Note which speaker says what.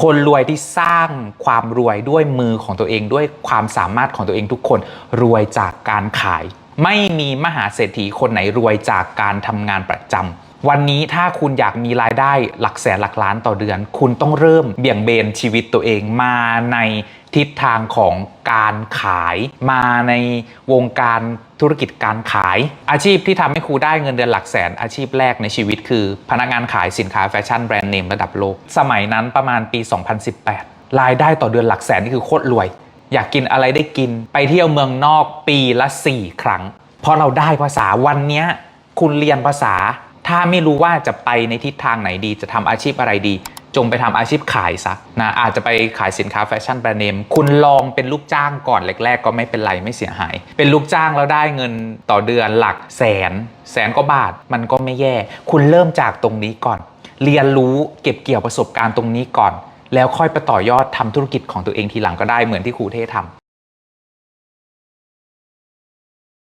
Speaker 1: คนรวยที่สร้างความรวยด้วยมือของตัวเองด้วยความสามารถของตัวเองทุกคนรวยจากการขาย ไม่มีมหาเศรษฐีคนไหนรวยจากการทำงานประจำ วันนี้ถ้าคุณอยากมีรายได้หลักแสนหลักล้านต่อเดือน คุณต้องเริ่มเบี่ยงเบนชีวิตตัวเองมาในทิศทางของการขายมาในวงการธุรกิจการขาย อาชีพที่ทำให้ครูได้เงินเดือนหลักแสน อาชีพแรกในชีวิตคือพนักงานขายสินค้าแฟชั่นแบรนด์เนมระดับโลก สมัยนั้นประมาณปี 2018 รายได้ต่อเดือนหลักแสนนี่คือโคตรรวย อยากกินอะไรได้กิน ไปเที่ยวเมืองนอกปีละ 4 ครั้ง เพราะเราได้ภาษาวันนี้คุณเรียนภาษา ถ้าไม่รู้ว่าจะไปในทิศทางไหนดี จะทำอาชีพอะไรดี จงไปทำอาชีพขายซะนะอาจจะไปขายสินค้าแฟชั่นแบรนด์เนมคุณลองเป็นลูกจ้างก่อนแรก ๆ ก็ไม่เป็นไรไม่เสียหาย เป็นลูกจ้างแล้วได้เงินต่อเดือนหลักแสน แสนกว่าบาทมันก็ไม่แย่ คุณเริ่มจากตรงนี้ก่อน เรียนรู้เก็บเกี่ยวประสบการณ์ตรงนี้ก่อน แล้วค่อยไปต่อยอดทำธุรกิจของตัวเองทีหลังก็ได้เหมือนที่ครูเทศทำ